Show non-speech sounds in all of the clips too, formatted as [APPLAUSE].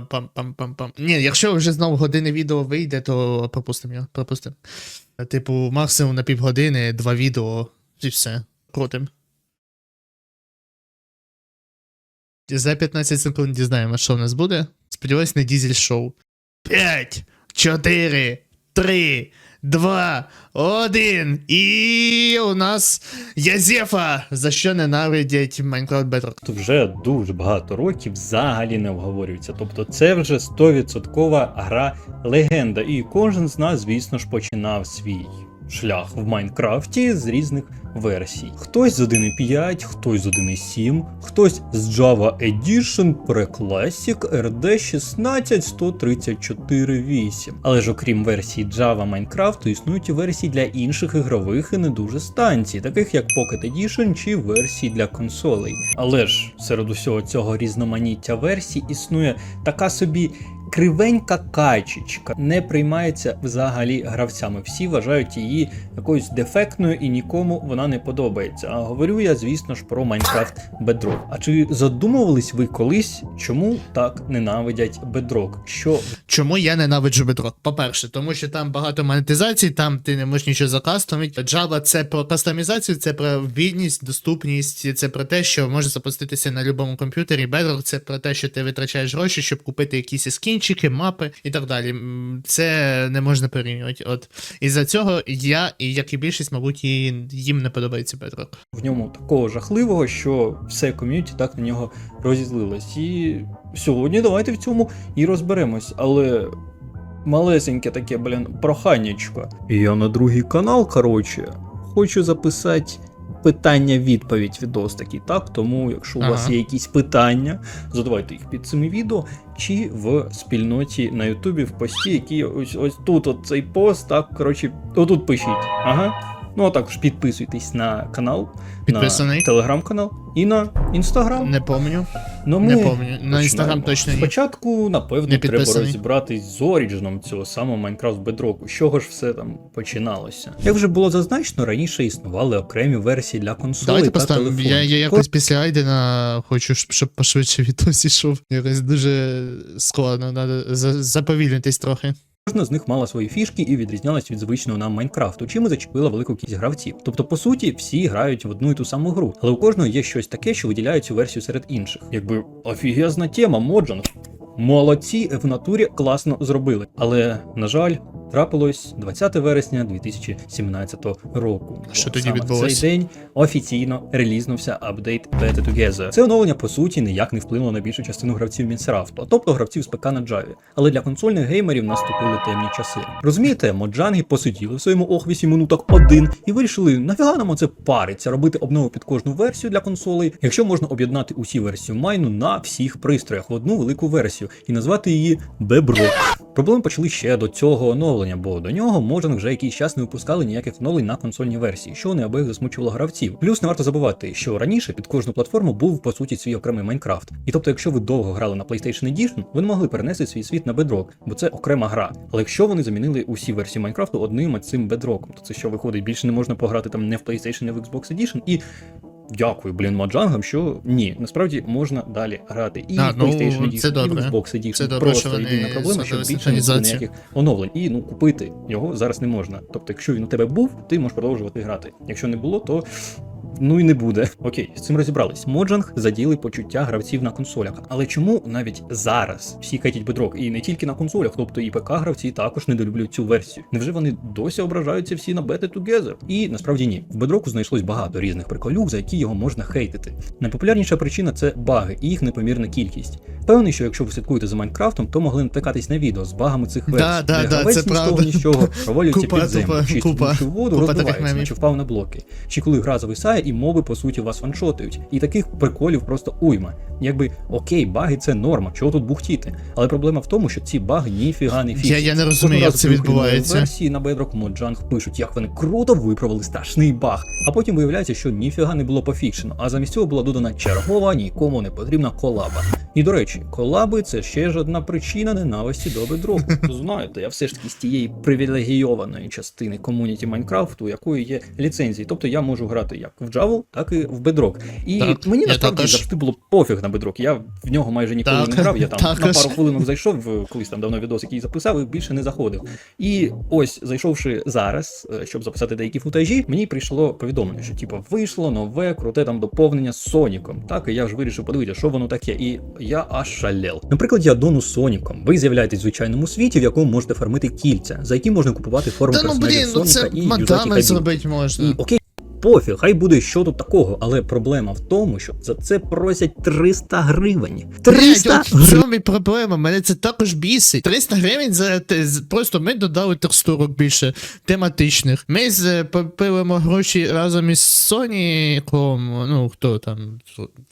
Пам-пам-пам-пам-пам. Ні, якщо вже знову години відео вийде, то пропустимо його. Пропустимо. Типу, максимум на півгодини, два відео і все. Крутим. За 15 секунд дізнаємо, що в нас буде. Сподіваюсь, на дізель шоу. 5, 4, 3, 2, 1. І у нас Язефа, за що ненавидять Minecraft Bedrock. Тут вже дуже багато років взагалі не обговорюється. Тобто це вже 100% гра легенда. І кожен з нас, звісно ж, починав свій шлях в Майнкрафті з різних версій. Хтось з 1.5, хтось з 1.7, хтось з Java Edition, Pre-Classic, RD 16134.8. Але ж окрім версії Java Майнкрафту, існують і версії для інших ігрових і не дуже станцій, таких як Pocket Edition чи версії для консолей. Але ж серед усього цього різноманіття версій існує така собі кривенька качечка, не приймається взагалі гравцями. Всі вважають її якоюсь дефектною і нікому вона не подобається. А говорю я, звісно ж, про Minecraft Bedrock. А чи задумувались ви колись, чому так ненавидять Bedrock? Що Чому я ненавиджу Bedrock? По-перше, тому що там багато монетизацій, там ти не можеш нічого закастомити. Java це про кастомізацію, це про вільність, доступність, це про те, що може запуститися на будь-якому комп'ютері. Bedrock це про те, що ти витрачаєш гроші, щоб купити якісь скінчики, мапи і так далі. Це не можна порівнювати. От і за цього я, і як і більшість, мабуть, і їм не подобається Bedrock. в ньому такого жахливого, що все ком'юніті так на нього розізлилось. І сьогодні давайте в цьому і розберемось. Але малесеньке таке, блін, проханнячко. Я на другий канал, коротше, хочу записати. Питання-відповідь відос такий, так? Тому, якщо у вас є якісь питання, задавайте їх під цим відео чи в спільноті на Ютубі в пості, які ось ось тут от цей пост, так, коротше, отут пишіть. Ага. Ну а також підписуйтесь на канал, Підписаний. на телеграм-канал і на інстаграм. Не помню. Ну, Не помню. На інстаграм точно ні. Спочатку, напевно, Не треба розібратись з оріджином цього самого Minecraft Bedrock, з чого ж все там починалося. Як вже було зазначено, раніше існували окремі версії для консолей Давайте та поставимо. телефонів. Я, я якось після Айдена хочу, щоб пошвидше відос ішов. Якось дуже складно, треба заповільнитись трохи. Кожна з них мала свої фішки і відрізнялась від звичного нам Майнкрафту, чим і зачепила велику кількість гравців. Тобто, по суті, всі грають в одну і ту саму гру, але у кожного є щось таке, що виділяє цю версію серед інших. Якби офігезна тема, Моджан. Молодці в натурі класно зробили. Але, на жаль, трапилось 20 вересня 2017 року. Що тоді саме в відбулось? Цей день офіційно релізнувся апдейт Beta Together. Це оновлення, по суті, ніяк не вплинуло на більшу частину гравців Мінсерафту, тобто гравців з ПК на Java. Але для консольних геймерів наступили темні часи. Розумієте, моджанги посиділи в своєму охвісі минуток один і вирішили, нафіга нам оце париться, робити обнову під кожну версію для консолей, якщо можна об'єднати усі версії майну на всіх пристроях в одну велику версію і назвати її Беброк. Проблеми почали ще до цього оновлення, бо до нього Mojang вже якийсь час не випускали ніяких оновлень на консольні версії, що неабияк засмучувало гравців. Плюс не варто забувати, що раніше під кожну платформу був по суті свій окремий Майнкрафт. І тобто, якщо ви довго грали на PlayStation Edition, ви не могли перенести свій світ на Bedrock, бо це окрема гра. Але якщо вони замінили усі версії Майнкрафту одним цим Bedrock, то це що виходить, більше не можна пограти там не в PlayStation, не в Xbox Edition і. Дякую, блін, маджангам, що ні, насправді можна далі грати. І А, в ну, PlayStation Edition, це і в. Xbox Edition. Це добре, Просто єдина проблема, що більше не буде ніяких оновлень. І ну купити його зараз не можна. Тобто, якщо він у тебе був, ти можеш продовжувати грати. Якщо не було, то. Ну і не буде. Окей, з цим розібрались. Моджанг заділи почуття гравців на консолях. Але чому навіть зараз всі катять бедрок і не тільки на консолях, тобто і ПК гравці також недолюблюють цю версію. Невже вони досі ображаються всі на Better Together? І насправді ні. В бедроку знайшлось багато різних приколюк, за які його можна хейтити. Найпопулярніша причина це баги і їх непомірна кількість. Певний, що якщо ви слідкуєте за Майнкрафтом, то могли натикатись на відео з багами цих версій. Да, да, де да, гравець це ні з того, правда. ні з чого провалюється Купа, під землю, тупа, чистить купа, воду, купа таких розбивається, мемів. наче впав на блоки. Чи коли гра зависає і моби по суті вас ваншотують. І таких приколів просто уйма. Якби окей, баги це норма, чого тут бухтіти. Але проблема в тому, що ці баги ніфіга не фіксять. я не розумію, Кожного як разу це відбувається. Версії на Bedrock Mojang пишуть, як вони круто виправили страшний баг. А потім виявляється, що ніфіга не було пофікшено, а замість цього була додана чергова, нікому не потрібна колаба. І до речі, колаби це ще ж одна причина ненависті до бедроку. [LAUGHS] Знаєте, я все ж таки з тієї привілегійованої частини комуніті Майнкрафту, у якої є ліцензії. Тобто я можу грати як в Java, так і в Bedrock. І Так, мені насправді також. завжди було пофіг на Bedrock. Я в нього майже ніколи Так, не грав. Я там на пару хвилинок зайшов, в- колись там давно відос, який записав, і більше не заходив. І ось, зайшовши зараз, е, щоб записати деякі футажі, мені прийшло повідомлення, що типу вийшло нове круте там доповнення з Соніком. Так, і я ж вирішив подивитися, що воно таке. І я аж шалел. Наприклад, я дону з Соніком. Ви з'являєтесь в звичайному світі, в якому можете фармити кільця, за які можна купувати форму Та ну персонажів блін, ну Соніка це і юзати мадами кабін. зробити можна. І окей, пофіг, хай буде що тут такого, але проблема в тому, що за це просять 300 гривень. 300 Блядь, от в цьому і проблема. Мене це також бісить. 300 гривень за те- просто ми додали текстурок більше тематичних. Ми з попилимо гроші разом із Sony, ну хто там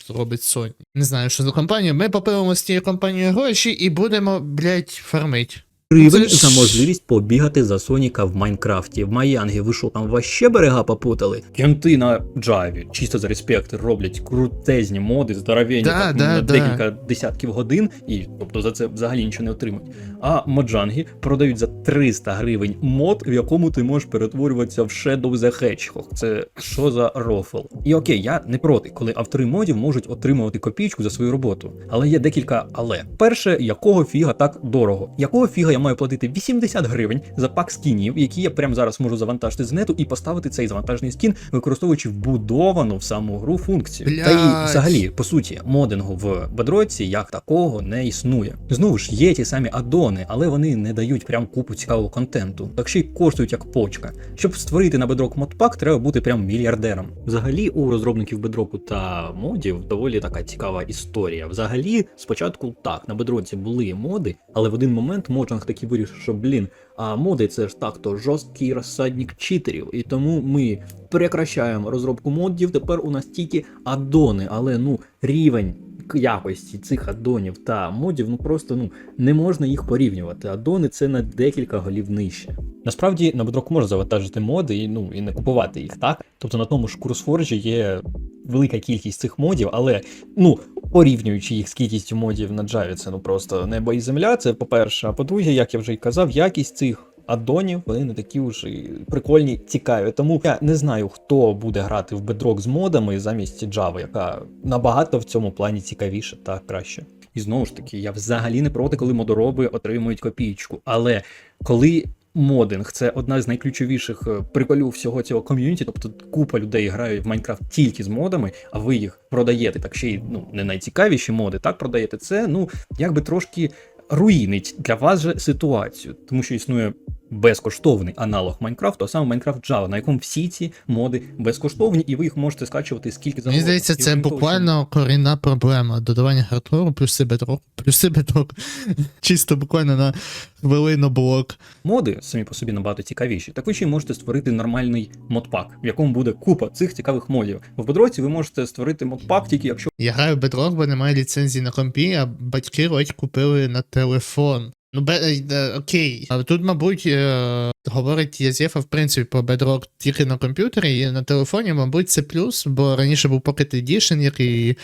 робить Sony. Не знаю, що за компанія. Ми попилимо з тією компанією гроші і будемо, блядь, фармить. Гривень за можливість побігати за Соніка в Майнкрафті. В Маянгі ви що там ваще берега попутали? Кенти на Джаві, чисто за респект, роблять крутезні моди, здоровенні Да, так, да, на да. декілька десятків годин, і тобто за це взагалі нічого не отримують. А моджанги продають за 300 гривень мод, в якому ти можеш перетворюватися в Shadow the Hedgehog. Це що за рофл? І окей, я не проти, коли автори модів можуть отримувати копійку за свою роботу. Але є декілька але. Перше, якого фіга так дорого? Якого фіга я маю платити 80 гривень за пак скінів, які я прямо зараз можу завантажити з нету і поставити цей завантажений скін, використовуючи вбудовану в саму гру функцію. Та й взагалі, по суті, модингу в бедроці як такого не існує. Знову ж є ті самі адони, але вони не дають прям купу цікавого контенту, так ще й коштують як почка. Щоб створити на бедрок модпак, треба бути прям мільярдером. Взагалі, у розробників бедроку та модів доволі така цікава історія. Взагалі, спочатку так, на бедроці були моди, але в один момент Моджанг таки вирішив, що блін, а моди це ж так то жорсткий розсадник читерів, і тому ми прекращаємо розробку модів. Тепер у нас тільки адони, але ну рівень якості цих аддонів та модів, ну просто ну не можна їх порівнювати. Аддони це на декілька голів нижче. Насправді на бедроку можна завантажити моди і ну і не купувати їх, так? Тобто на тому ж CurseForge є велика кількість цих модів, але ну порівнюючи їх з кількістю модів на Java, це ну просто небо і земля. Це по-перше. А по-друге, як я вже й казав, якість цих. Аддонів, вони не такі вже прикольні, цікаві. Тому я не знаю, хто буде грати в Bedrock з модами замість Java, яка набагато в цьому плані цікавіша та краще. І знову ж таки, я взагалі не проти, коли модороби отримують копійку. Але коли модинг. Це одна з найключовіших е, приколів всього цього ком'юніті, тобто купа людей грають в Майнкрафт тільки з модами, а ви їх продаєте, так ще й ну не найцікавіші моди, так продаєте. Це. Ну якби трошки руїнить для вас же ситуацію, тому що існує безкоштовний аналог Майнкрафту, а саме Майнкрафт Java, на якому всі ці моди безкоштовні, і ви їх можете скачувати скільки завгодно. Мені здається, це буквально корінна проблема. Додавання хардкору, плюси бедрок, плюси бедрок. [LAUGHS] Чисто буквально на хвилину блок. Моди самі по собі набагато цікавіші. Так ви ще й можете створити нормальний модпак, в якому буде купа цих цікавих модів. В бедроці ви можете створити модпак тільки якщо Я граю в Bedrock, бо немає ліцензії на компі, а батьки ледь купили на телефон. Ну, бе, е, е, окей. Тут, мабуть, е, говорить Єзєфа, в принципі, про Bedrock тільки на комп'ютері і на телефоні, мабуть, це плюс, бо раніше був Pocket Edition, який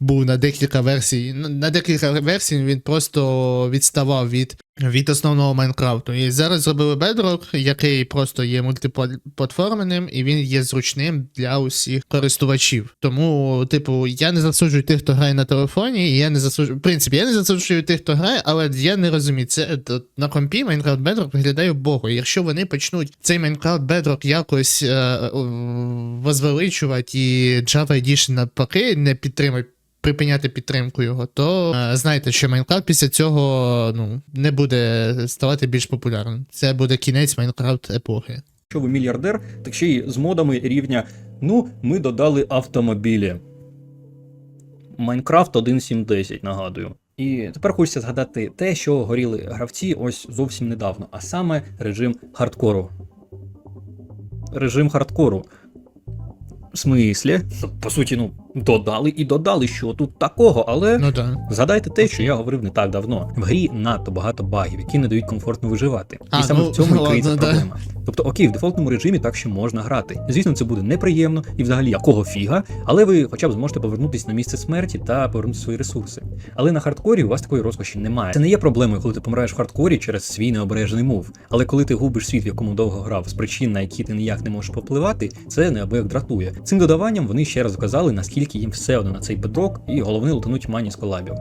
був на декілька версій. Ну, На декілька версій він просто відставав від, від основного Майнкрафту. І зараз зробили Bedrock, який просто є мультиплатформенним, і він є зручним для усіх користувачів. Тому, типу, я не засуджую тих, хто грає на телефоні, і я не засуджую. В принципі, я не засуджую тих, хто грає, але я не розумію. Це е, на компі Minecraft Bedrock виглядає богу. Якщо вони почнуть цей Minecraft Bedrock якось е, е, возвеличувати і Java Edition навпаки не підтримують. Припиняти підтримку його, то е, знайте, що Майнкрафт після цього ну не буде ставати більш популярним. Це буде кінець Майнкрафт епохи. ви мільярдер, так ще й з модами рівня. Ну, ми додали автомобілі. Майнкрафт 1.7.10, нагадую. І тепер хочеться згадати те, що горіли гравці ось зовсім недавно, а саме режим хардкору. Режим хардкору. В смислі? По суті, ну, додали і додали, що тут такого, але. Ну так. Згадайте те, що я говорив не так давно. В грі надто багато багів, які не дають комфортно виживати. А, і саме ну, в цьому і ладно, криється да. проблема. Тобто, окей, в дефолтному режимі так ще можна грати. Звісно, це буде неприємно і взагалі якого фіга, але ви хоча б зможете повернутися на місце смерті та повернути свої ресурси. Але на хардкорі у вас такої розкоші немає. Це не є проблемою, коли ти помираєш в хардкорі через свій необережений мув. Але коли ти губиш світ, в якому довго грав, з причин, на які ти ніяк не можеш попливати, це неабияк дратує. Цим додаванням вони ще раз доказали, наскільки їм все одно на цей бедрок, і головне лутануть мані з колабів.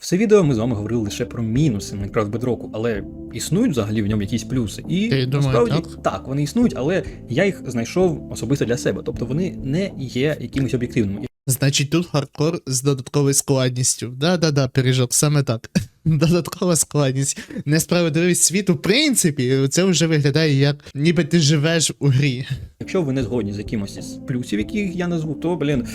Все відео ми з вами говорили лише про мінуси Minecraft Bedrock, але існують взагалі в ньому якісь плюси. І Ти насправді так? вони існують, але я їх знайшов особисто для себе. Тобто вони не є якимось об'єктивними. Значить, тут хардкор з додатковою складністю. Да-да-да, пиріжок, саме так. [LAUGHS] Додаткова складність. Несправедливість світу, в принципі, це вже виглядає як ніби ти живеш у грі. Якщо ви не згодні з якимось з плюсів, яких я назву, то блін.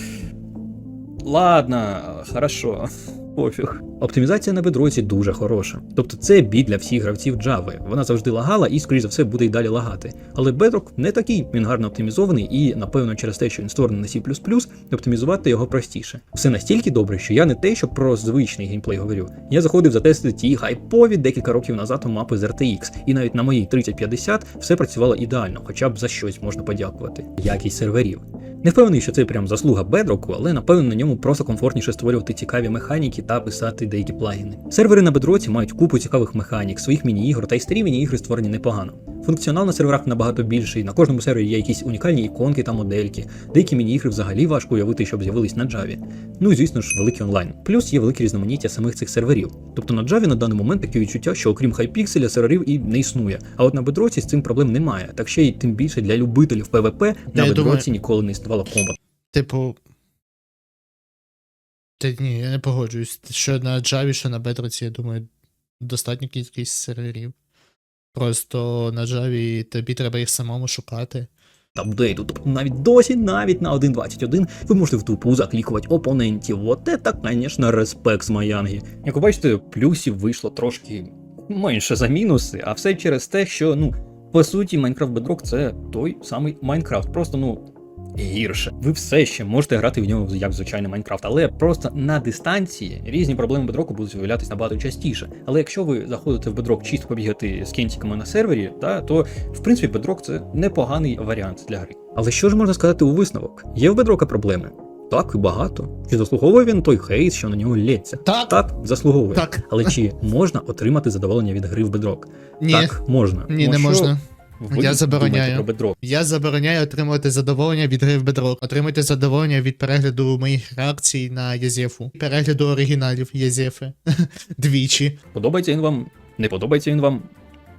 Ладно, хорошо. Пофіг. Оптимізація на бедроці дуже хороша. Тобто це бід для всіх гравців Java. Вона завжди лагала і, скоріш за все, буде й далі лагати. Але Bedrock не такий, він гарно оптимізований, і, напевно, через те, що він створений на C++, оптимізувати його простіше. Все настільки добре, що я не те, що про звичний геймплей говорю. Я заходив затестити ті хайпові декілька років назад у мапи з RTX, і навіть на моїй 3050 все працювало ідеально, хоча б за щось можна подякувати. Якість серверів. Не впевнений, що це прям заслуга бедроку, але напевно на ньому просто комфортніше створювати цікаві механіки та писати деякі плагіни. Сервери на бедроці мають купу цікавих механік, своїх міні-ігор, та й старі міні-ігри створені непогано. Функціонал на серверах набагато більший, на кожному сервері є якісь унікальні іконки та модельки. Деякі міні-ігри взагалі важко уявити, щоб з'явились на Java. Ну і звісно ж, великий онлайн. Плюс є велике різноманіття самих цих серверів. Тобто на Java на даний момент таке відчуття, що окрім хайпікселя серверів і не існує. А от на бедроці з цим проблем немає. Так ще й тим більше для любителів PvP на бедроці ніколи не існувало комбат. Типу. Та ні, я не погоджуюсь. Що на Java, що на Bedrock, я думаю, достатньо кількість серверів. Просто на Java тобі треба їх самому шукати. апдейту. Тобто навіть досі, навіть на 1.21 ви можете в тупу заклікувати опонентів. От це, звісно, респект з Маянги. Як ви бачите, плюсів вийшло трошки менше за мінуси, а все через те, що, ну, по суті, Minecraft Bedrock це той самий Майнкрафт. Просто, ну. Гірше. Ви все ще можете грати в нього як в звичайний Майнкрафт, але просто на дистанції різні проблеми бедроку будуть виявлятися набагато частіше. Але якщо ви заходите в бедрок чисто побігати з кентиками на сервері, та, то в принципі бедрок це непоганий варіант для гри. Але що ж можна сказати у висновок? Є в бедрока проблеми? Так, і багато. Чи заслуговує він той хейт, що на нього лється? Так. Так, заслуговує. Так. Але чи можна отримати задоволення від гри в бедрок? Ні, Так, можна. ні, Ну, не що можна. Я забороняю. про? Я забороняю отримувати задоволення від гри в Bedrock. Отримуйте задоволення від перегляду моїх реакцій на Єзефу. Перегляду оригіналів Єзефи. [LAUGHS] Двічі. Подобається він вам? Не подобається він вам?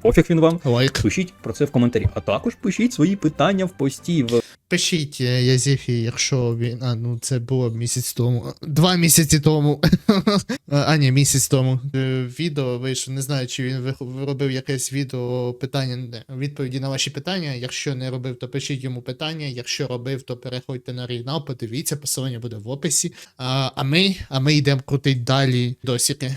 Пофіг він вам? Лайк. Пишіть про це в коментарі, а також пишіть свої питання в пості в Пишіть е, Язефі, якщо він. А, ну це було місяць тому. Два місяці тому. [LAUGHS] а, ні, місяць тому. Е, Відео вийшло. Не знаю, чи він робив якесь відео питання, відповіді на ваші питання. Якщо не робив, то пишіть йому питання. Якщо робив, то переходьте на оригінал, подивіться, посилання буде в описі. А, а ми, а ми йдемо крутить далі досіки.